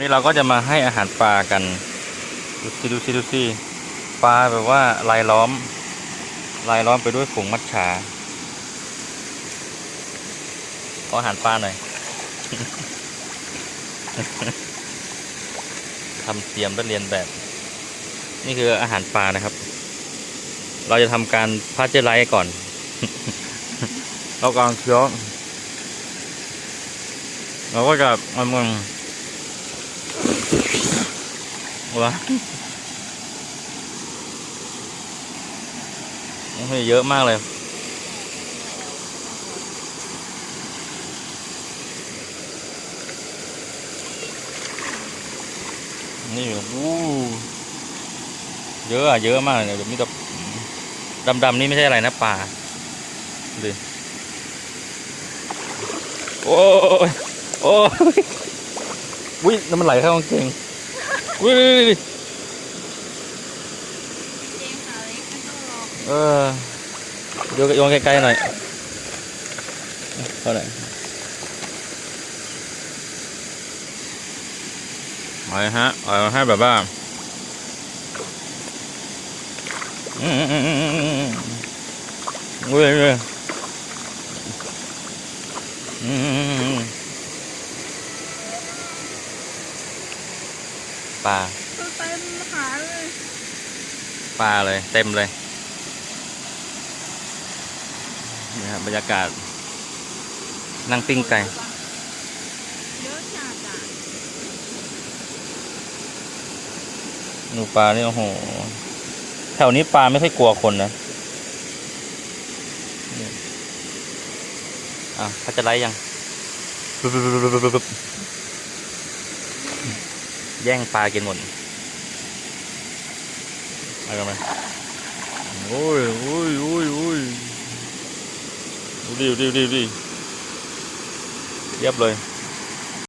วันนี้เราก็จะมาให้อาหารปลากัน ดูสิดูสิดูสิปลาแบบว่าลายล้อม ลายล้อมไปด้วยฝูงมัดฉาขออาหารปลาหน่อยทำเตรียมและเรียนแบบ นี่คืออาหารปลานะครับ เราจะทำการพาเจอร์ไลท์ก่อน เรากำลังเคี้ยวเราก็จะมันมัน วะโอ้ยเยอะมากเลยนี่วู้เยอะอะเยอะมากเลยเดี๋ยวมีแต่ดำๆนี่ไม่ใช่อะไรนะปลาดูโอ้ยโอ้ย วิน้ำมันไหลเข้ากางเกงวิเจงขาเล็กไม่ต้องรอเออโยนโยนไกลๆหน่อยเท่าไหร่เอาเลฮะเอาให้แบบว่าอืมอืมอืมอืมอืมอืมอืมอืมอืม ปลาตัวเต็มขาเลยปลาเลย เต็มเลยนี่ครับบรรยากาศ นั่งปิ้งไก่เยอะจัดอะดูปลานี่โอ้โห แถวนี้ปลาไม่ค่อยกลัวคนนะนี่อะเขาจะไล่ยังปึ๊บปึ๊บปึ๊บปึ๊บปึ๊บปึ๊บ แย่งปลากินหมดเอากันไหมโอ้ยโอ้ยโอ้ยโอ้ยดูดิดูดิดูดิเรียบเลย